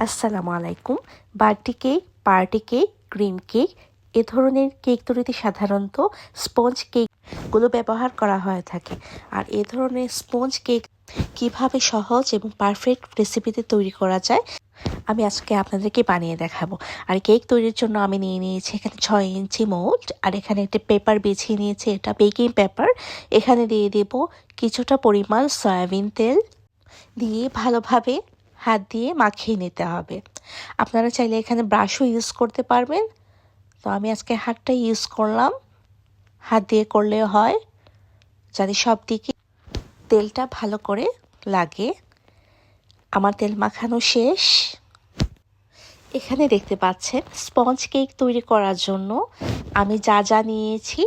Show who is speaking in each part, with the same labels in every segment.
Speaker 1: আসসালামু আলাইকুম। Birthday cake, party cake, cream cake, এ ধরনের কেক তৈরিতে সাধারণত স্পঞ্জ কেকগুলো ব্যবহার করা হয়ে থাকে। আর এ ধরনের স্পঞ্জ কেক কীভাবে সহজ এবং পারফেক্ট রেসিপিতে তৈরি করা যায়, আমি আজকে আপনাদেরকে বানিয়ে দেখাবো। আর কেক তৈরির জন্য আমি নিয়ে নিয়েছি এখানে ছয় ইঞ্চি মোল্ড, আর এখানে একটা পেপার বিছিয়ে নিয়েছি, এটা বেকিং পেপার। এখানে দিয়ে দেব কিছুটা পরিমাণ সয়াবিন তেল দিয়ে ভালোভাবে হাত দিয়ে মাখিয়ে নিতে হবে। আপনারা চাইলে এখানে ব্রাশও ইউজ করতে পারবেন। তো আমি আজকে হাতটা ইউজ করলাম। হাত দিয়ে করলেও হয় যাতে সব দিকে তেলটা ভালো করে লাগে। আমার তেল মাখানো শেষ। এখানে দেখতে পাচ্ছেন স্পঞ্জ কেক তৈরি করার জন্য আমি যা যা নিয়েছি,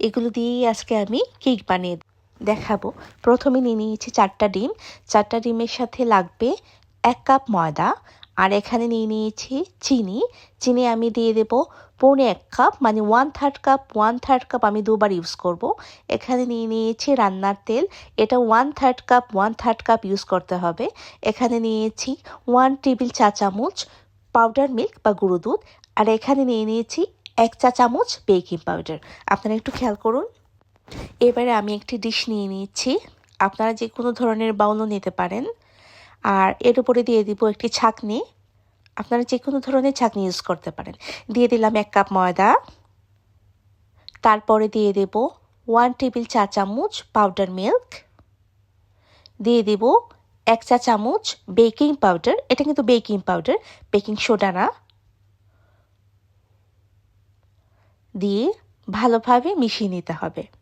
Speaker 1: এগুলো দিয়েই আজকে আমি কেক বানিয়ে দেখাবো। প্রথমে নিয়ে নিয়েছি চারটা ডিম। চারটা ডিমের সাথে লাগবে এক কাপ ময়দা, আর এখানে নিয়ে নিয়েছি চিনি। চিনি আমি দিয়ে দেব পৌনে এক কাপ মানে one third cup one third cup আমি দুবার ইউজ করব। এখানে নিয়ে নিয়েছি রান্নার তেল, এটা one third cup one third cup use করতে হবে। এখানে নিয়েছি ওয়ান টেবিল চা চামচ পাউডার মিল্ক বা গুঁড়ো দুধ, আর এখানে নিয়ে নিয়েছি এক চা চামচ বেকিং পাউডার আপনারা একটু খেয়াল করুন। এবারে আমি একটি ডিশ নিয়ে নিয়েছি। আপনারা যে কোনো ধরনের বাউলও নিতে পারেন। আর এর উপরে দিয়ে দিব একটি ছাকনি। আপনারা যে কোনো ধরনের ছাকনি ইউজ করতে পারেন। দিয়ে দিলাম এক কাপ ময়দা। তারপরে দিয়ে দেব ওয়ান টেবিল চা চামচ পাউডার মিল্ক দিয়ে দেব এক চা চামচ বেকিং পাউডার এটা কিন্তু বেকিং পাউডার বেকিং সোডা না। দিয়ে ভালোভাবে মিশিয়ে নিতে হবে।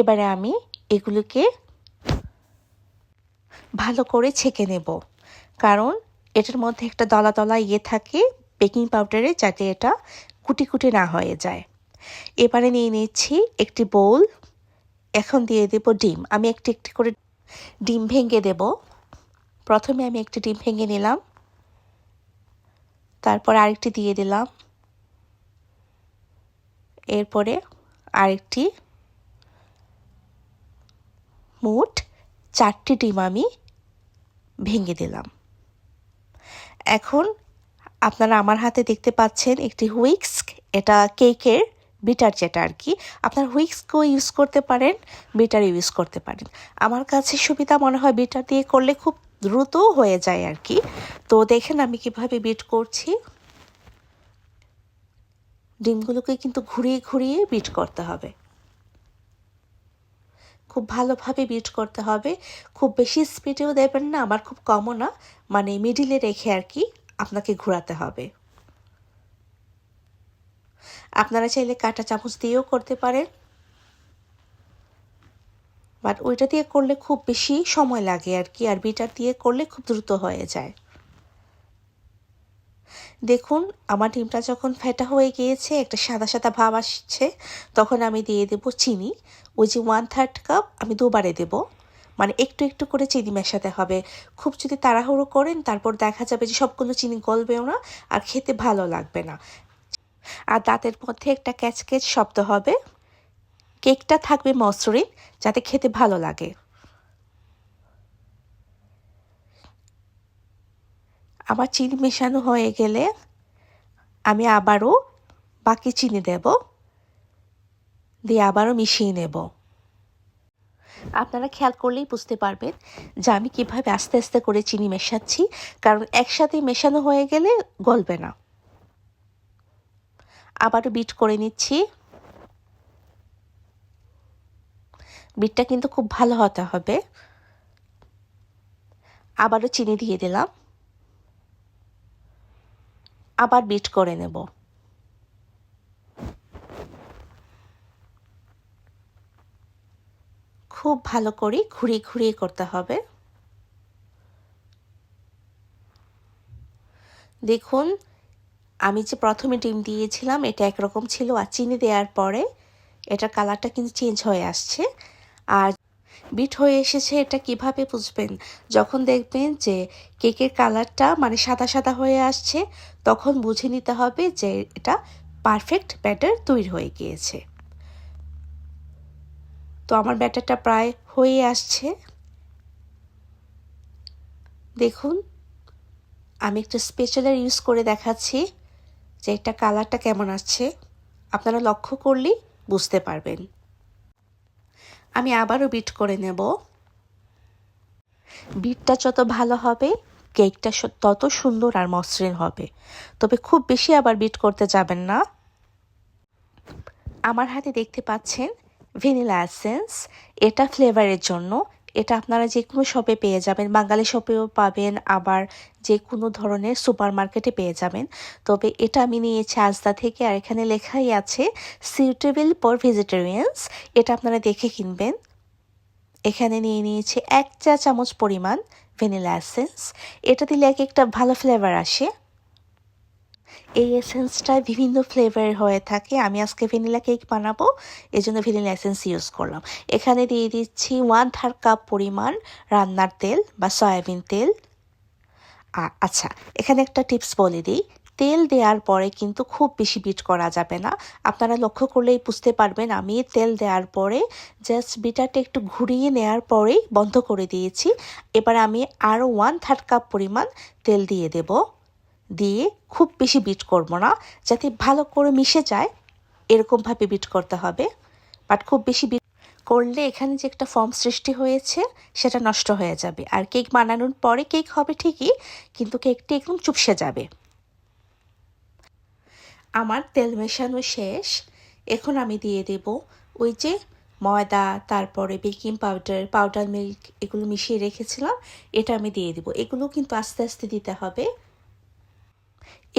Speaker 1: এবারে আমি এগুলোকে ভালো করে ছেঁকে নেব। কারণ এটার মধ্যে একটা দলা দলা ইয়ে থাকে, বেকিং পাউডারে, যাতে এটা কুটি কুটি না হয়ে যায়। এবারে নিয়ে নিচ্ছি একটি বোল। এখন দিয়ে দেব ডিম। আমি একটি একটি করে ডিম ভেঙে দেব। প্রথমে আমি একটি ডিম ভেঙে নিলাম। তারপর আরেকটি দিয়ে দিলাম। এরপরে আরেকটি মোট চারটি ডিম আমি ভেঙে দিলাম। এখন আপনারা আমার হাতে দেখতে পাচ্ছেন একটি হুইক্স এটা কেকের বিটার যেটা আর কি। আপনার হুইক্সকেও ইউজ করতে পারেন বিটার ইউজ করতে পারেন। আমার কাছে সুবিধা মনে হয় বিটার দিয়ে করলে খুব দ্রুত হয়ে যায় আর কি। তো দেখেন আমি কীভাবে বিট করছি। ডিমগুলোকে কিন্তু ঘুরিয়ে ঘুরিয়ে বিট করতে হবে। খুব ভালোভাবে বিট করতে হবে। খুব বেশি স্পিডেও দেবেন না আবার খুব কমও না। মানে মিডিলে রেখে আর কি আপনাকে ঘোরাতে হবে। আপনারা চাইলে কাটা চামচ দিয়েও করতে পারেন। বাট ওইটা দিয়ে করলে খুব বেশি সময় লাগে আর কি, আর বিটার দিয়ে করলে খুব দ্রুত হয়ে যায়। দেখুন, আমার ডিমটা যখন ফেটা হয়ে গিয়েছে, একটা সাদা সাদা ভাব আসছে, তখন আমি দিয়ে দেব চিনি। ওই যে ওয়ান থার্ড কাপ আমি দুবারে দেব। মানে একটু একটু করে চিনি মেশাতে হবে। খুব যদি তাড়াহুড়ো করেন, তারপর দেখা যাবে যে সবগুলো চিনি গলবেও না আর খেতে ভালো লাগবে না। আর দাঁতের মধ্যে একটা ক্যাচ ক্যাচ শব্দ হবে। কেকটা থাকবে মসৃণ, যাতে খেতে ভালো লাগে। আমার চিনি মেশানো হয়ে গেলে আমি আবারও বাকি চিনি দেব। দিয়ে আবারও মিশিয়ে নেব। আপনারা খেয়াল করলেই বুঝতে পারবেন যে আমি কীভাবে আস্তে আস্তে করে চিনি মেশাচ্ছি, কারণ একসাথে মেশানো হয়ে গেলে গলবে না। আবারও বিট করে নিচ্ছি। বিটটা কিন্তু খুব ভালো হতে হবে। আবারও চিনি দিয়ে দিলাম। আবার বিট করে নেব। খুব ভালো করে ঘুরিয়ে ঘুরিয়ে করতে হবে। দেখুন, আমি যে প্রথমে ডিম দিয়েছিলাম, এটা একরকম ছিল, আর চিনি দেওয়ার পরে এটার কালারটা কিন্তু চেঞ্জ হয়ে আসছে। আর বিট হয়ে এসেছে, এটা কীভাবে বুঝবেন? যখন দেখবেন যে কেকের কালারটা মানে সাদা সাদা হয়ে আসছে, তখন বুঝে নিতে হবে যে এটা পারফেক্ট ব্যাটার তৈরি হয়ে গিয়েছে। তো আমার ব্যাটারটা প্রায় হয়ে আসছে। দেখুন, আমি একটু স্পেশালার ইউজ করে দেখাচ্ছি যে এটা কালারটা কেমন আসছে। আপনারা লক্ষ্য করলেই বুঝতে পারবেন। আমি আবারও বিট করে নেব। বিটটা যত ভালো হবে কেকটা তত সুন্দর আর মসৃণ হবে। তবে খুব বেশি আবার বিট করতে যাবেন না। আমার হাতে দেখতে পাচ্ছেন ভ্যানিলা এসেন্স এটা ফ্লেভারের জন্য। এটা আপনারা যে কোনো শপে পেয়ে যাবেন। বাঙালি শপেও পাবেন, আবার যে কোনো ধরনের সুপার মার্কেটে পেয়ে যাবেন। তবে এটা আমি নিয়েছি আজদা থেকে, আর এখানে লেখাই আছে সুইটেবল ফর ভেজিটেরিয়ানস এটা আপনারা দেখে কিনবেন। এখানে নিয়ে নিয়েছি এক চা চামচ পরিমাণ ভ্যানিলা এসেন্স। এটা দিলে এক একটা ভালো ফ্লেভার আসে। এই এসেন্সটা বিভিন্ন ফ্লেভারের হয়ে থাকে। আমি আজকে ভ্যানিলা কেক বানাবো এই জন্য ভ্যানিলা এসেন্স ইউজ করলাম। এখানে দিয়ে দিচ্ছি ওয়ান থার্ড কাপ পরিমাণ রান্নার তেল বা সয়াবিন তেল। আচ্ছা এখানে একটা টিপস বলে দিই। তেল দেওয়ার পরে কিন্তু খুব বেশি বিট করা যাবে না। আপনারা লক্ষ্য করলেই বুঝতে পারবেন, আমি তেল দেওয়ার পরে জাস্ট বিটারটা একটু ঘুরিয়ে নেওয়ার পরেই বন্ধ করে দিয়েছি। এবার আমি আরও ওয়ান থার্ড কাপ পরিমাণ তেল দিয়ে দেব। দিয়ে খুব বেশি বিট করব না। যাতে ভালো করে মিশে যায় এরকমভাবে বিট করতে হবে। বাট খুব বেশি বিট করলে এখানে যে একটা ফর্ম সৃষ্টি হয়েছে, সেটা নষ্ট হয়ে যাবে। আর কেক বানানোর পরে কেক হবে ঠিকই, কিন্তু কেকটি একদম চুপসে যাবে। আমার তেল মেশানো শেষ। এখন আমি দিয়ে দেব ওই যে ময়দা, তারপরে বেকিং পাউডার পাউডার মিল্ক এগুলো মিশিয়ে রেখেছিলাম, এটা আমি দিয়ে দেব। এগুলো কিন্তু আস্তে আস্তে দিতে হবে।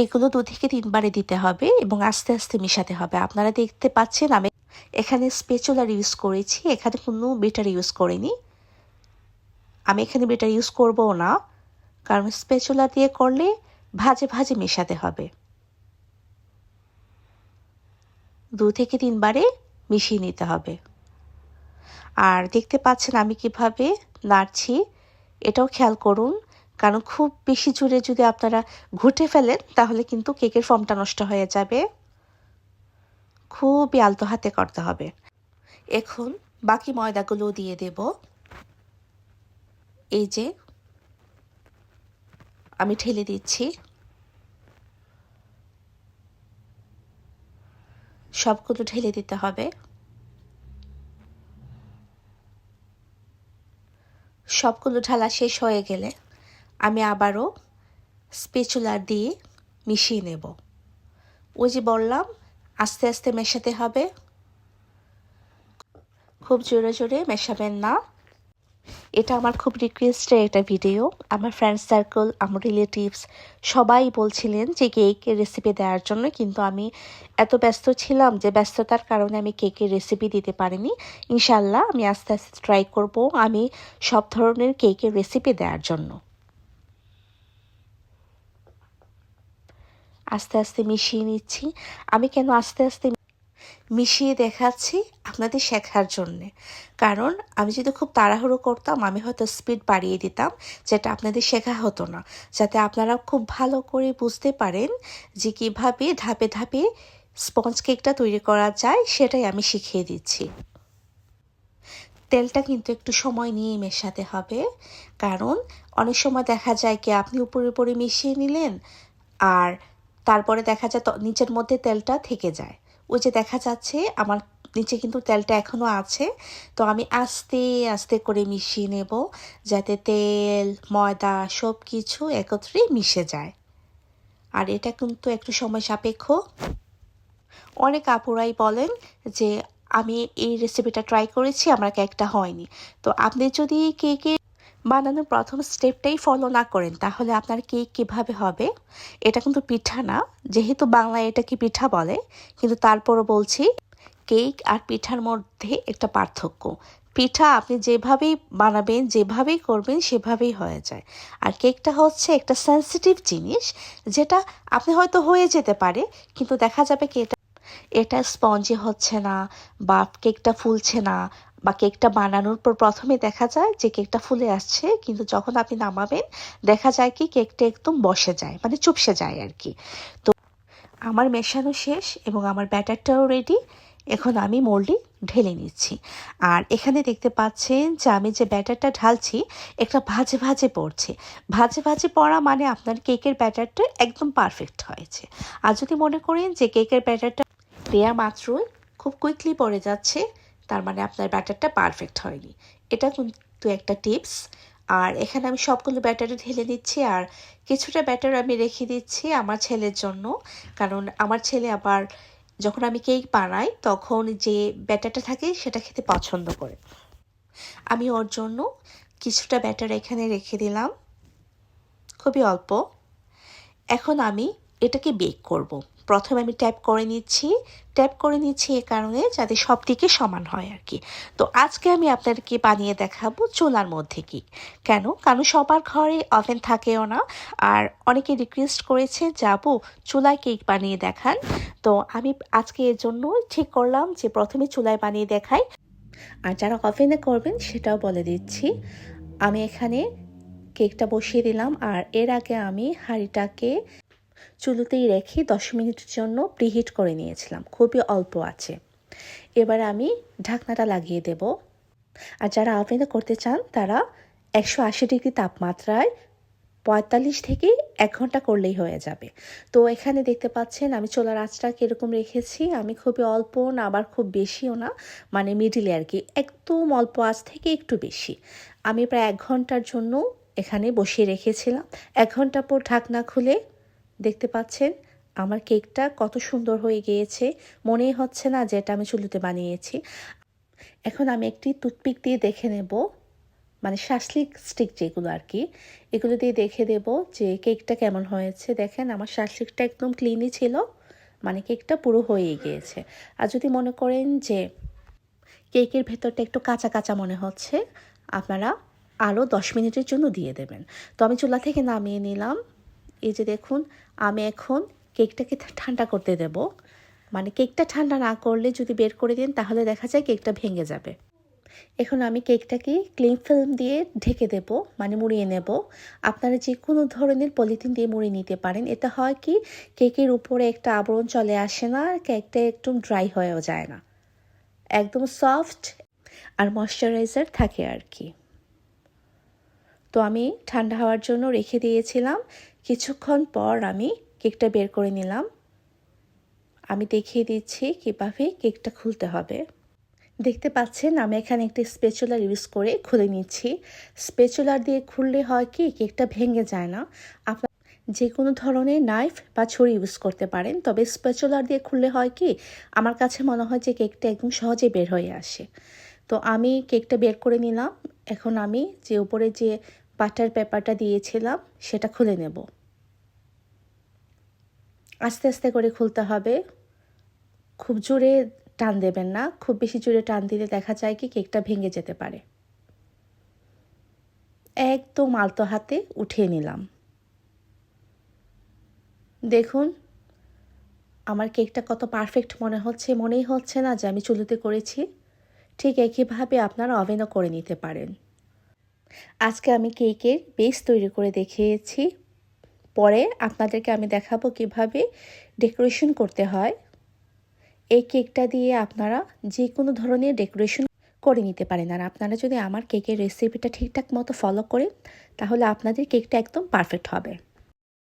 Speaker 1: এগুলো দু থেকে তিনবারে দিতে হবে এবং আস্তে আস্তে মিশাতে হবে। আপনারা দেখতে পাচ্ছেন আমি এখানে স্পেচুলার ইউজ করেছি, এখানে কোনো বেটার ইউজ করিনি। আমি এখানে বেটার ইউজ করবও না, কারণ স্পেচুলা দিয়ে করলে ভাজে ভাজে মেশাতে হবে। দু থেকে তিনবারে মিশিয়ে নিতে হবে। আর দেখতে পাচ্ছেন আমি কীভাবে নাড়ছি, এটাও খেয়াল করুন। কারণ খুব বেশি জোরে যদি আপনারা ঘুটে ফেলেন, তাহলে কিন্তু কেকের ফর্মটা নষ্ট হয়ে যাবে। খুবই আলতো হাতে করতে হবে। এখন বাকি ময়দাগুলো দিয়ে দেব। এই যে আমি ঠেলে দিচ্ছি। সবগুলো ঢেলে দিতে হবে। সবগুলো ঢালা শেষ হয়ে গেলে আমি আবারও স্পেচুলার দিয়ে মিশিয়ে নেব। ওই যে বললাম, আস্তে আস্তে মেশাতে হবে। খুব জোরে জোরে মেশাবেন না। এটা আমার খুব রিকোয়েস্টের একটা ভিডিও আমার ফ্রেন্ড সার্কেল আমার রিলেটিভস সবাই বলছিলেন যে কেকের রেসিপি দেওয়ার জন্য, কিন্তু আমি এত ব্যস্ত ছিলাম যে ব্যস্ততার কারণে আমি কেকের রেসিপি দিতে পারিনি। ইনশাল্লাহ আমি আস্তে আস্তে ট্রাই করব আমি সব ধরনের কেকের রেসিপি দেওয়ার জন্য। আস্তে আস্তে মিশিয়ে নিচ্ছি। আমি কেন আস্তে আস্তে মিশিয়ে দেখাচ্ছি আপনাদের শেখার জন্যে। কারণ আমি যদি খুব তাড়াহুড়ো করতাম, আমি হয়তো স্পিড বাড়িয়ে দিতাম, যেটা আপনাদের শেখা হতো না। যাতে আপনারা খুব ভালো করে বুঝতে পারেন যে কীভাবে ধাপে ধাপে স্পঞ্জ কেকটা তৈরি করা যায়, সেটাই আমি শিখিয়ে দিচ্ছি। তেলটা কিন্তু একটু সময় নিয়ে মেশাতে হবে। কারণ অনেক সময় দেখা যায় কি, আপনি উপরে উপরে মিশিয়ে নিলেন, আর তারপরে দেখা যায় নিচের মধ্যে তেলটা থেকে যায়। ওই যে দেখা যাচ্ছে আমার নিচে কিন্তু তেলটা এখনও আছে। তো আমি আস্তে আস্তে করে মিশিয়ে নেব যাতে তেল, ময়দা সব কিছু একত্রে মিশে যায়। আর এটা কিন্তু একটু সময় সাপেক্ষ। অনেক আপুরাই বলেন যে, আমি এই রেসিপিটা ট্রাই করেছি, আমার কেকটা হয়নি। তো আপনি যদি কেকে বানানোর প্রথম স্টেপটাই ফলো না করেন, তাহলে আপনার কেক কীভাবে হবে? এটা কিন্তু পিঠা না, যেহেতু বাংলায় এটাকে পিঠা বলে, কিন্তু তারপরও বলছি কেক আর পিঠার মধ্যে একটা পার্থক্য। পিঠা আপনি যেভাবেই বানাবেন, যেভাবেই করবেন, সেভাবেই হয়ে যায়। আর কেকটা হচ্ছে একটা সেন্সিটিভ জিনিস, যেটা আপনি হয়তো হয়ে যেতে পারে, কিন্তু দেখা যাবে কি এটা এটা স্পঞ্জি হচ্ছে না, বা কেকটা ফুলছে না বা কেকটা বানানোর পর প্রথমে দেখা যায় যে কেকটা ফুলে আসছে, কিন্তু যখন আপনি নামাবেন, দেখা যায় কি কেকটা একদম বসে যায় মানে চুপসে যায় আর কি। তো আমার মেশানো শেষ এবং আমার ব্যাটারটাও রেডি এখন আমি মোল্ডে ঢেলে নিচ্ছি। আর এখানে দেখতে পাচ্ছেন যে আমি যে ব্যাটারটা ঢালছি একটা ভাজে ভাজে পড়ছে। ভাজে ভাজে পড়া মানে আপনার কেকের ব্যাটারটা একদম পারফেক্ট হয়েছে। আর যদি মনে করেন যে কেকের ব্যাটারটা দেয়া মাত্রই খুব কুইকলি পড়ে যাচ্ছে তার মানে আপনার ব্যাটারটা পারফেক্ট হয়নি। এটা কিন্তু একটা টিপস আর এখানে আমি সবগুলো ব্যাটারে ঢেলে দিচ্ছি আর কিছুটা ব্যাটার আমি রেখে দিচ্ছি আমার ছেলের জন্য। কারণ আমার ছেলে আবার যখন আমি কেক বানাই, তখন যে ব্যাটারটা থাকে সেটা খেতে পছন্দ করে। আমি ওর জন্য কিছুটা ব্যাটার এখানে রেখে দিলাম। খুবই অল্প। এখন আমি এটাকে বেক করব। প্রথমে আমি ট্যাপ করে নিচ্ছি। ট্যাপ করে নিচ্ছি এ কারণে যাতে সব দিকে সমান হয় আর কি। তো আজকে আমি আপনাদেরকে বানিয়ে দেখাবো চুলার মধ্যে কি। কেন? কারণ সবার ঘরে ওভেন থাকেও না। আর অনেকে রিকোয়েস্ট করেছে, যাব, চুলায় কেক বানিয়ে দেখান। তো আমি আজকে এর জন্য ঠিক করলাম যে প্রথমে চুলায় বানিয়ে দেখাই। আর যারা ওভেনে করবেন, সেটাও বলে দিচ্ছি। আমি এখানে কেকটা বসিয়ে দিলাম। আর এর আগে আমি হাঁড়িটাকে চুলোতেই রেখে দশ মিনিটের জন্য প্রিহিট করে নিয়েছিলাম। খুবই অল্প আছে। এবার আমি ঢাকনাটা লাগিয়ে দেব। আর যারা ওভেনে করতে চান, তারা একশো আশি ডিগ্রি তাপমাত্রায় পঁয়তাল্লিশ থেকে এক ঘণ্টা করলেই হয়ে যাবে। তো এখানে দেখতে পাচ্ছেন আমি চোলার আঁচটা কীরকম রেখেছি। আমি খুবই অল্প না, আবার খুব বেশিও না। মানে মিডিলে আর কি, একদম অল্প আঁচ থেকে একটু বেশি। আমি প্রায় এক ঘণ্টার জন্য এখানে বসিয়ে রেখেছিলাম। এক ঘণ্টা পর ঢাকনা খুলে দেখতে পাচ্ছেন, আমার কেকটা কত সুন্দর হয়ে গিয়েছে। মনেই হচ্ছে না যে এটা আমি চুলিতে বানিয়েছি। এখন আমি একটি টুথপিক দিয়ে দেখে নেব মানে শাসলিক স্টিক যেগুলো আর কি। এগুলো দিয়ে দেখে দেব যে কেকটা কেমন হয়েছে। দেখেন, আমার শাসলিকটা একদম ক্লিনই ছিল মানে কেকটা পুরো হয়ে গিয়েছে। আর যদি মনে করেন যে কেকের ভেতরটা একটু কাঁচা কাঁচা মনে হচ্ছে, আপনারা আরও দশ মিনিটের জন্য দিয়ে দেবেন। তো আমি চুলা থেকে নামিয়ে নিলাম। এই যে দেখুন, আমি এখন কেকটাকে ঠান্ডা করতে দেব। মানে কেকটা ঠান্ডা না করলে যদি বের করে দিন, তাহলে দেখা যায় কেকটা ভেঙে যাবে। এখন আমি কেকটাকে ক্লিন ফিল্ম দিয়ে ঢেকে দেব মানে মুড়িয়ে নেব। আপনারা যে কোনো ধরনের পলিথিন দিয়ে মুড়িয়ে নিতে পারেন। এতে হয় কি, কেকের উপরে একটা আবরণ চলে আসে না কেকটা একদম ড্রাই হয়েও যায় না। একদম সফট আর ময়শ্চারাইজার থাকে আর কি। তো আমি ঠান্ডা হওয়ার জন্য রেখে দিয়েছিলাম। কিছুক্ষণ পর আমি কেকটা বের করে নিলাম। আমি দেখিয়ে দিচ্ছি কীভাবে কেকটা খুলতে হবে। দেখতে পাচ্ছেন, আমি এখানে একটি স্পেচুলার ইউজ করে খুলে নিচ্ছি। স্পেচুলার দিয়ে খুললে হয় কি, কেকটা ভেঙে যায় না। আপনার যে কোনো ধরনের নাইফ বা ছুরি ইউজ করতে পারেন, তবে স্পেচুলার দিয়ে খুললে হয় কি, আমার কাছে মনে হয় যে কেকটা একদম সহজে বের হয়ে আসে। তো আমি কেকটা বের করে নিলাম। এখন আমি যে উপরে যে বাটার পেপারটা দিয়েছিলাম, সেটা খুলে নেব। আস্তে আস্তে করে খুলতে হবে। খুব জোরে টান দেবেন না। খুব বেশি জোরে টান দিলে দেখা যায় কি কেকটা ভেঙে যেতে পারে। একদম আলতো হাতে উঠিয়ে নিলাম। দেখুন, আমার কেকটা কত পারফেক্ট মনে হচ্ছে, মনেই হচ্ছে না যে আমি চুলোতে করেছি। ঠিক একইভাবে আপনারা ওভেনও করে নিতে পারেন। আজকে আমি কেকের বেস তৈরি করে দেখিয়েছি। পরে আপনাদেরকে আমি দেখাবো কীভাবে ডেকোরেশন করতে হয়। এই কেকটা দিয়ে আপনারা যে কোনো ধরনের ডেকোরেশন করে নিতে পারেন। আর আপনারা যদি আমার কেকের রেসিপিটা ঠিকঠাক মতো ফলো করেন, তাহলে আপনাদের কেকটা একদম পারফেক্ট হবে।